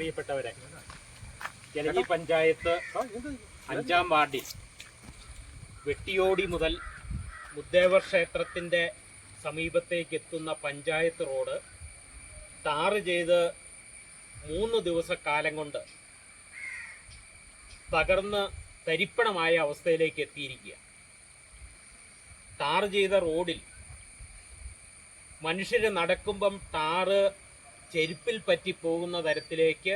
പ്രിയപ്പെട്ടവരെ ജനകി പഞ്ചായത്ത് അഞ്ചാം വാർഡിൽ വെട്ടിയോടി മുതൽ മുദ്ദേവർ ക്ഷേത്രത്തിന്റെ സമീപത്തേക്ക് എത്തുന്ന പഞ്ചായത്ത് റോഡ് ടാറ് ചെയ്ത് മൂന്ന് ദിവസക്കാലം കൊണ്ട് തകർന്ന് തരിപ്പണമായ അവസ്ഥയിലേക്ക് എത്തിയിരിക്കുക. ടാർ ചെയ്ത റോഡിൽ മനുഷ്യർ നടക്കുമ്പം ടാറ് ചെരുപ്പിൽ പറ്റി പോകുന്ന തരത്തിലേക്ക്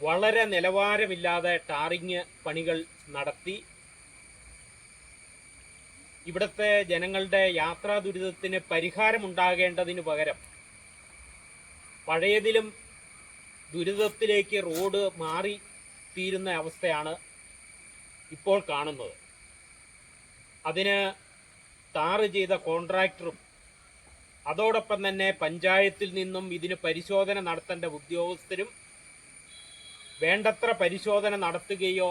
വളരെ നിലവാരമില്ലാതെ ടാറിങ് പണികൾ നടത്തി. ഇവിടുത്തെ ജനങ്ങളുടെ യാത്രാ ദുരിതത്തിന് പരിഹാരമുണ്ടാകേണ്ടതിന് പകരം പഴയതിലും ദുരിതത്തിലേക്ക് റോഡ് മാറി തീരുന്ന അവസ്ഥയാണ് ഇപ്പോൾ കാണുന്നത്. അതിന് ടാറ് ചെയ്ത കോൺട്രാക്ടറും അതോടൊപ്പം തന്നെ പഞ്ചായത്തിൽ നിന്നും ഇതിന് പരിശോധന നടത്തേണ്ട ഉദ്യോഗസ്ഥരും വേണ്ടത്ര പരിശോധന നടത്തുകയോ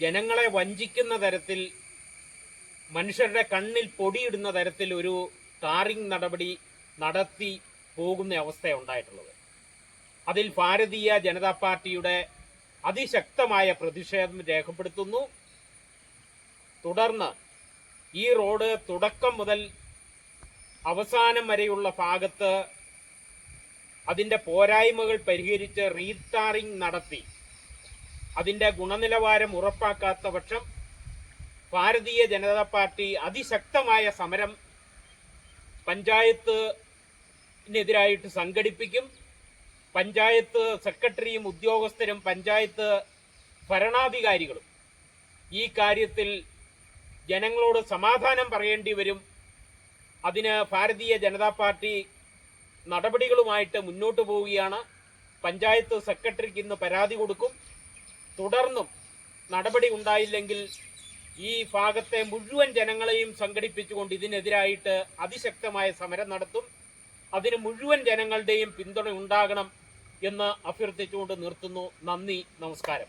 ജനങ്ങളെ വഞ്ചിക്കുന്ന തരത്തിൽ മനുഷ്യരുടെ കണ്ണിൽ പൊടിയിടുന്ന തരത്തിൽ ഒരു ടാറിംഗ് നടപടി നടത്തി പോകുന്ന അവസ്ഥയുണ്ടായിട്ടുള്ളത് അതിൽ ഭാരതീയ ജനതാ പാർട്ടിയുടെ അതിശക്തമായ പ്രതിഷേധം രേഖപ്പെടുത്തുന്നു. തുടർന്ന് ഈ റോഡ് തുടക്കം മുതൽ അവസാനം വരെയുള്ള ഭാഗത്ത് അതിന്റെ പോരായ്മകൾ പരിഹരിച്ച് റീടാറിംഗ് നടത്തി. അതിന്റെ ഗുണനിലവാരം ഉറപ്പാക്കാത്ത പക്ഷം ഭാരതീയ ജനതാ പാർട്ടി അതിശക്തമായ സമരം പഞ്ചായത്തിനെതിരായിട്ട് സംഘടിപ്പിക്കും. പഞ്ചായത്ത് സെക്രട്ടറിയും ഉദ്യോഗസ്ഥരും പഞ്ചായത്ത് ഭരണാധികാരികളും ഈ കാര്യത്തിൽ ജനങ്ങളോട് സമാധാനം പറയേണ്ടി വരും. അതിന് ഭാരതീയ ജനതാ പാർട്ടി നടപടികളുമായിട്ട് മുന്നോട്ട് പോവുകയാണ്. പഞ്ചായത്ത് സെക്രട്ടറിക്ക് ഇന്ന് പരാതി കൊടുക്കും. തുടർന്നും നടപടി ഉണ്ടായില്ലെങ്കിൽ ഈ ഭാഗത്തെ മുഴുവൻ ജനങ്ങളെയും സംഘടിപ്പിച്ചുകൊണ്ട് ഇതിനെതിരായിട്ട് അതിശക്തമായ സമരം നടത്തും. അതിന് മുഴുവൻ ജനങ്ങളുടെയും പിന്തുണ ഉണ്ടാകണം എന്ന് അഭ്യർത്ഥിച്ചുകൊണ്ട് നിർത്തുന്നു. നന്ദി നമസ്കാരം.